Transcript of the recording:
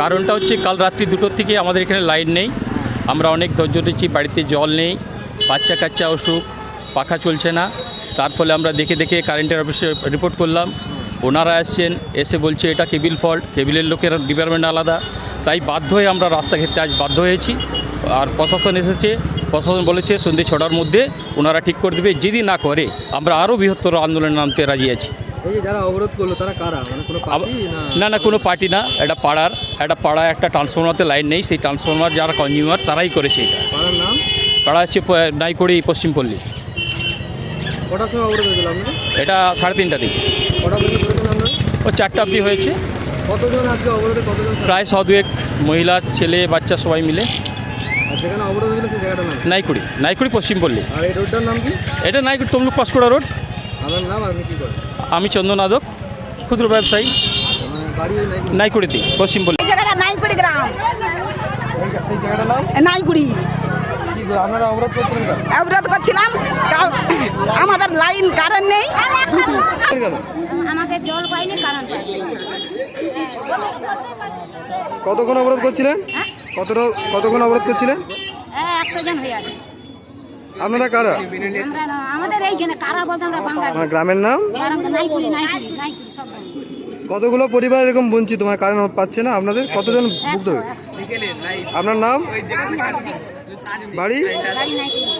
কারণটা হচ্ছে কাল রাত্রি দুটোর থেকে আমাদের এখানে লাইন নেই। আমরা অনেক ধৈর্য দিচ্ছি বাড়িতে জল নেই, বাচ্চা কাচ্চা অসুখ, পাখা চলছে না। তার ফলে আমরা দেখে দেখে কারেন্টের অফিসে রিপোর্ট করলাম। ওনারা আসছেন এসে বলছে, এটা কেবিল ফল্ট কেবিলের লোকের ডিপার্টমেন্ট আলাদা। তাই বাধ্য হয়ে আমরা রাস্তা ঘেরতে আজ বাধ্য হয়েছি। আর প্রশাসন এসেছে, প্রশাসন বলেছে সন্ধ্যে ছটার মধ্যে ওনারা ঠিক করে দেবে। যদি না করে, আমরা আরও বৃহত্তর আন্দোলনে নামতে রাজি আছি। এই যে যারা অবরোধ করল তারা কারা? মানে কোনো পার্টি না না না কোনো পার্টি না এটা পাড়ার। একটা পাড়ায় একটা ট্রান্সফরমারতে লাইন নেই সেই ট্রান্সফরমার যারা কনজিউমার তারাই করেছে এটা পাড়ার নাম? পাড়া হচ্ছে নাইকড়ি পশ্চিমপল্লী। কটার সময় অবরোধ হয়েছিল এটা সাড়ে তিনটা দিকে কটা পর্যন্ত করেছেন আপনারা? ও চারটা অবধি হয়েছে। কতজন আজকে অবরোধে কতজন প্রায় ছ দুয়েক মহিলা ছেলে বাচ্চা সবাই মিলে। আর যেখানে অবরোধ হয়েছিল সেই জায়গাটার নাম? নাইকুড়ি নাইকুড়ি পশ্চিমপল্লী। আর এই রোডটার নাম কি? এটা নাইকুড়ি তমলুক পাঁশকুড়া রোড। আমার নাম আপনি কি করেন আমি চন্দন আদক ক্ষুদ্র ব্যবসায়ী মানে নাইকুড়িতে পশ্চিমপল্লী এই জায়গাটা নাইকুড়ি গ্রাম। এই জায়গাটার নাম? নাইকুড়ি। আপনারা অবরোধ করছিলেন অবরোধ করছিলাম আমাদের লাইন কারেন্ট নেই। আমাদের জল পাইনি কারণ কতক্ষণ অবরোধ করছিলেন? কতটা কতক্ষণ অবরোধ করছিলেন? হ্যাঁ একশো জন হয়ে আপনারা কারা? আমাদের এইখানে কারা বলতে আমরা বাঙালি। আমার গ্রামের নাম? কতগুলো পরিবার এরকম বঞ্চিত? মানে কারেন্ট পাচ্ছে না? আপনাদের কতজন হবে আপনার নাম? বাড়ি? নাইকুড়ি